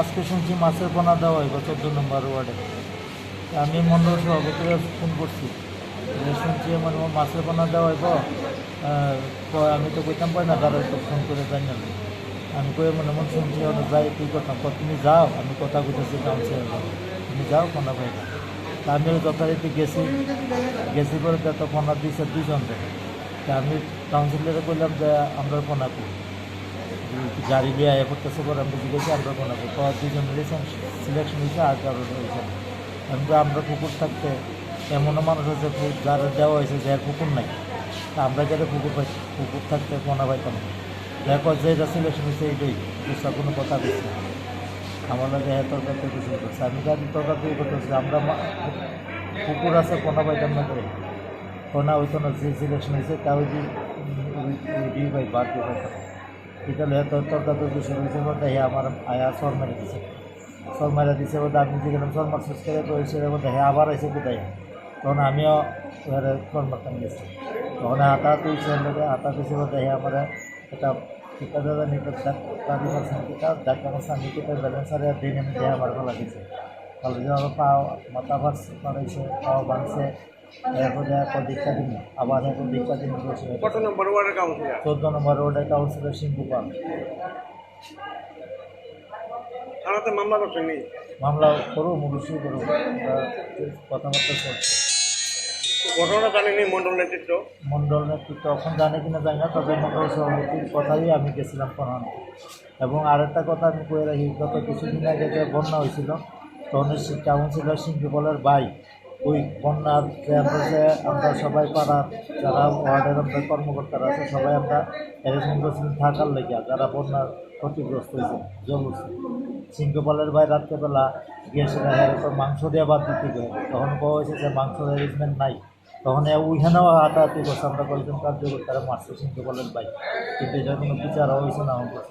আজকে শুনছি মাছের পোনা দেওয়া হয় চোদ্দ নম্বর ওয়ার্ডে। আমি মন্ডল সভাপতিকে ফোন করছি। শুনছি মানে মাছের পোনা দেওয়া হইব আহ, কয় আমি তো কইতাম পারি না তারা তো ফোন করে জানাল আমি কই মনে মনে শুনছি ওখানে যাই তুই কথা? তুমি যাও আমি কথা কইতেছি কাউন্সিলর তুমি যাও পোনা পাইবা। আমি যথারীতি গেছি। গেছি করে তো পোনা দিছে দুজন তা আমি কাউন্সিলরে কইলাম যে, আমরা পোনা করি। গাড়ি আয়া করতেছে পরে আমরা জিজ্ঞেস আমরা বানাবো তো দুজন রিলেশন সিলেকশন হয়েছে, আর কারোর হয়েছে না। আমি তো আমরা পুকুর থাকতে এমনও মানুষ আছে যারা দেওয়া হয়েছে যে পুকুর নাই। তা আমরা যারা পুকুর পাই পুকুর থাকতে পোনা পাইতাম না? দেখো, যে যা সিলেকশন হয়েছে এইটাই বুঝতে কোনো কথা বলছি আমার লাগে হ্যাঁ তরকার থেকে করছে। আমি তো আমি তরকার থেকে করতেছি আমরা পুকুর আছে পোনা পাইতাম না করে পোনা হইতো না যে সিলেকশন হয়েছে তা ওই যে দিয়ে পাই বাদ দিয়ে পাইতাম এটা লে তোর তরকা তরকি শুরু হয়েছে বলতে হ্যাঁ আমার আয়া সর মেরে দিছে সর মেরে দিছে বলতে আমি যে গেলাম সর মার শেষ করে তো সেটা বলতে হ্যাঁ আবার এসে কোথায় তখন আমিও ওখানে সর মারতাম গেছি তখন হাতা তুলছে হাতা তুলছে বলতে হ্যাঁ আমার এটা টিকা দাদা নিতে দাবি করছেন টিকা ডাক্তার করছেন নিতে ব্যালেন্স আর দিন আমি দেহ আমার ভালো দিছে ভালো যে আমার পাও মাথা ফাটছে পাড়াইছে পাও ভাঙছে এরপরে এখন দীক্ষা দিন আবার এখন দীক্ষা দিন কত নম্বর ওয়ার্ডের কাউন্সিলর চোদ্দ নম্বর কাউন্সিলর সিংহু পাল। থানাতে মামলা করছেন নি মামলা করুক অবশ্যই করুক। কথাবার্তা চলছে। ঘটনা জানেনি মন্ডল নেতৃত্ব? নেতৃত্ব এখন জানে কিনা জানি না তবে মণ্ডল সভাপতির কথাই আমি গেছিলাম প্রধান। এবং আরেকটা কথা আমি কয়ে রাখি গত কিছুদিন আগে যে বন্যা হয়েছিল তখন কাউন্সিলর সিংহপালের ভাই ওই বন্যার যে আমরা সবাই পাড়ার যারা ওয়ার্ডের আমরা কর্মকর্তারা আছে, সবাই আমরা অ্যারেঞ্জমেন্ট করছিলাম থাকার লেগে যারা বন্যার ক্ষতিগ্রস্ত হয়েছে উঠছে সিংহপালের ভাই রাত্রেবেলা গিয়ে সেটা এরকম মাংস দিয়ে বাদ দিতে গেল তখন পাওয়া হয়েছে যে মাংসের অ্যারেঞ্জমেন্ট নাই। তখন ওইখানেও হাতাহাতি করছে, আমরা কয়েকজন কার্যকর্তারা মারছে সিংহপালের ভাই। কিন্তু এটা কোনো বিচার হয়েছে না আমার।